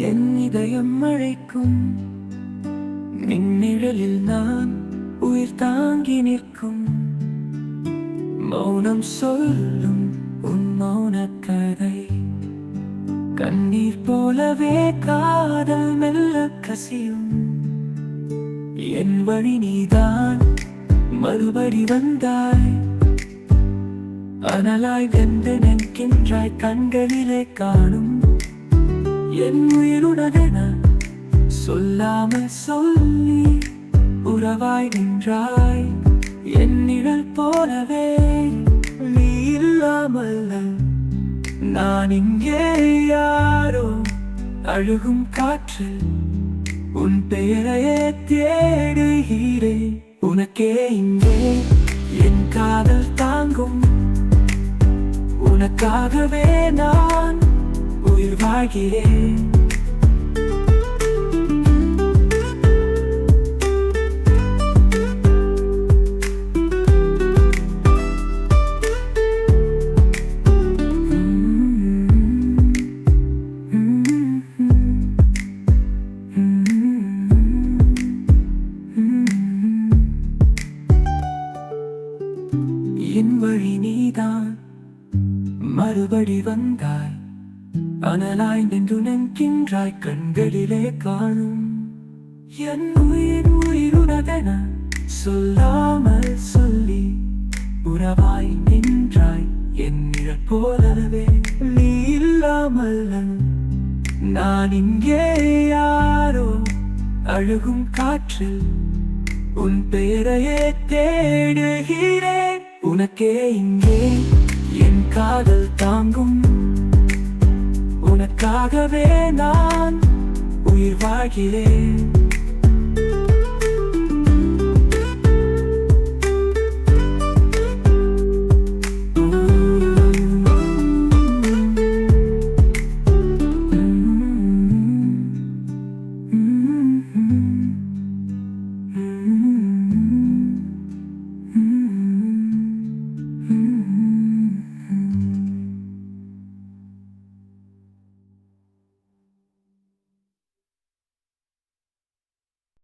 என் இதயம் அழைக்கும். மின்னிழலில் நான் உயிர் தாங்கி நிற்கும். மௌனம் சொல்லும் உன் மௌன கதை. கண்ணீர் போலவே காதல் மெல்ல கசியும். என் வழி நீதான் மறுபடி வந்தாய். அனலாய் வெந்து நிற்கின்றாய் கண்களிலே காணும் என் உயிருடனென சொல்லாமல் சொல்லி உறவாய் நின்றாய். என் நிழல் போலவே நீ இல்லாமல் நான் இங்கே யாரோ அழுகும் காற்று உன் பெயரையே தேடுகிறேன். உனக்கே இங்கே என் காதல் தாங்கும். உனக்காகவே நான் உயிர் வாழ்கிறேன் என் வழி நீதான் மறுபடி வந்தாய் அனலாய் நின்று நிற்கின்றாய் கண்களிலே காணும். என் உயிர் உயிருனதென சொல்லாமல் சொல்லி உறவாய் நின்றாய் என் நிழல் போலவே. நீ இல்லாமல் நான் இங்கே யாரோ? அழுகும் காற்றில் உன் பெயரையே தேடுகிறேன். உனக்கே இங்கே என் காதல் தாங்கும். உனக்காகவே நான் உயிர் வாழ்கிறேன்